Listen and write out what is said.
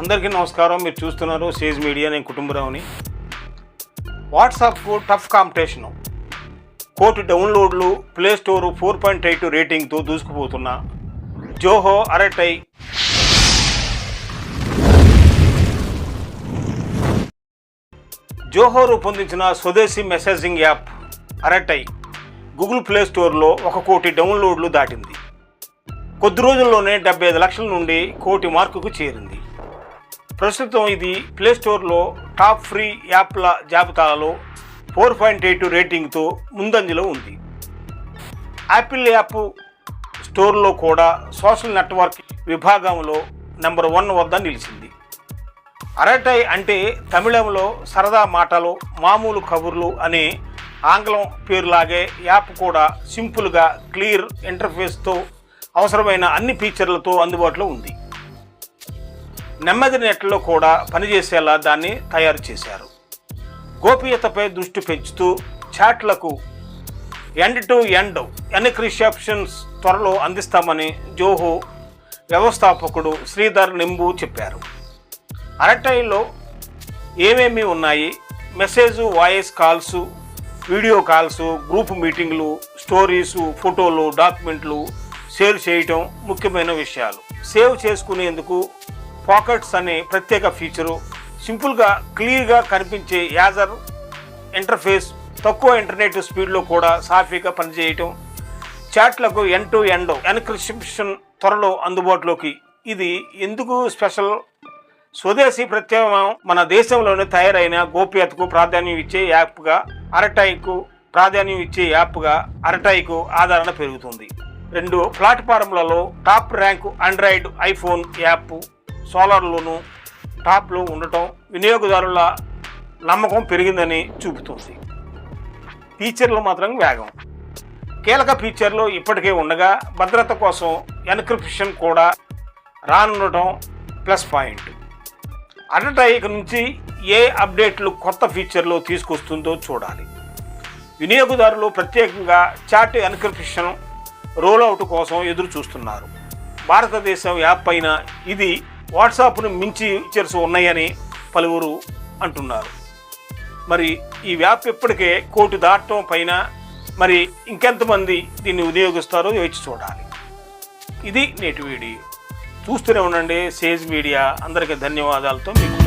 అందరికీ నమస్కారం. మీరు చూస్తున్నారు సేజ్ మీడియా. నేను కుటుంబరావుని. వాట్సాప్కు టఫ్ కాంపిటీషను. కోటి డౌన్లోడ్లు play store four point eight రేటింగ్తో దూసుకుపోతున్న. జోహో అరటై. జోహో రూపొందించిన స్వదేశీ messaging app Arattai Google Play స్టోర్లో ఒక కోటి డౌన్లోడ్లు దాటింది. కొద్ది రోజుల్లోనే డెబ్బై ఐదు లక్షల నుండి కోటి మార్కుకు చేరింది. ప్రస్తుతం ఇది ప్లే స్టోర్లో టాప్ ఫ్రీ యాప్ల జాబితాలో ఫోర్ పాయింట్ ఎయిట్ రేటింగ్తో ముందంజలో ఉంది. యాపిల్ యాప్ స్టోర్లో కూడా సోషల్ నెట్వర్క్ విభాగంలో నెంబర్ వన్ వద్ద నిలిచింది. అరటై అంటే తమిళంలో సరదా మాటలు మామూలు కబుర్లు అనే ఆంగ్లం పేరులాగే యాప్ కూడా సింపుల్గా క్లియర్ ఇంటర్ఫేస్తో అవసరమైన అన్ని ఫీచర్లతో అందుబాటులో ఉంది. నెమ్మది నెట్లో కూడా పనిచేసేలా దాన్ని తయారు చేశారు. గోప్యతపై దృష్టి పెంచుతూ చాట్లకు ఎండ్ టు ఎండ్ ఎన్క్రిప్షన్స్ త్వరలో అందిస్తామని జోహో వ్యవస్థాపకుడు శ్రీధర్ నింబు చెప్పారు. అరటైలో ఏమేమి ఉన్నాయి? Message voice calls video calls group మీటింగ్లు స్టోరీసు ఫోటోలు డాక్యుమెంట్లు షేర్ చేయటం ముఖ్యమైన విషయాలు. సేవ్ చేసుకునేందుకు పాకెట్స్ అనే ప్రత్యేక ఫీచరు సింపుల్గా క్లియర్గా కనిపించే యాజర్ ఇంటర్ఫేస్ తక్కువ ఇంటర్నెట్ స్పీడ్లో కూడా సాఫీగా పనిచేయటం. చాట్లకు ఎన్ టు ఎండ్ ఎన్క్రిప్షన్ త్వరలో అందుబాటులోకి. ఇది ఎందుకు స్పెషల్ స్వదేశీ ప్రత్యామ్నాయం మన దేశంలోనే తయారైన గోప్యతకు ప్రాధాన్యం ఇచ్చే యాప్గా అరటైకు ప్రాధాన్యం ఇచ్చే యాప్గా అరటైకు ఆదరణ పెరుగుతుంది. రెండు ప్లాట్ఫారంలలో top rank Android iPhone app సోలార్లోను టాప్లో ఉండటం వినియోగదారుల నమ్మకం పెరిగిందని చూపుతుంది. ఫీచర్లు మాత్రం వేగం. కీలక ఫీచర్లు ఇప్పటికే ఉండగా భద్రత కోసం ఎన్క్రిప్షన్ కూడా రానుండటం ప్లస్ పాయింట్. అడటైక్ నుంచి ఏ అప్డేట్లు కొత్త ఫీచర్లు తీసుకొస్తుందో చూడాలి. వినియోగదారులు ప్రత్యేకంగా చాట్ ఎన్క్రిప్షన్ రోల్అవుట్ కోసం ఎదురు చూస్తున్నారు భారతదేశం యాప్ పైన ఇది వాట్సాప్ను మించి ఫీచర్స్ ఉన్నాయని పలువురు అంటున్నారు. మరి ఈ యాప్ ఇప్పటికే కోటి దాటం పైన మరి ఇంకెంతమంది దీన్ని వినియోగిస్తారో వేచి చూడాలి. ఇది నేటి వీడియో. చూస్తూనే ఉండండి సేజ్ మీడియా. అందరికీ ధన్యవాదాలతో మీకు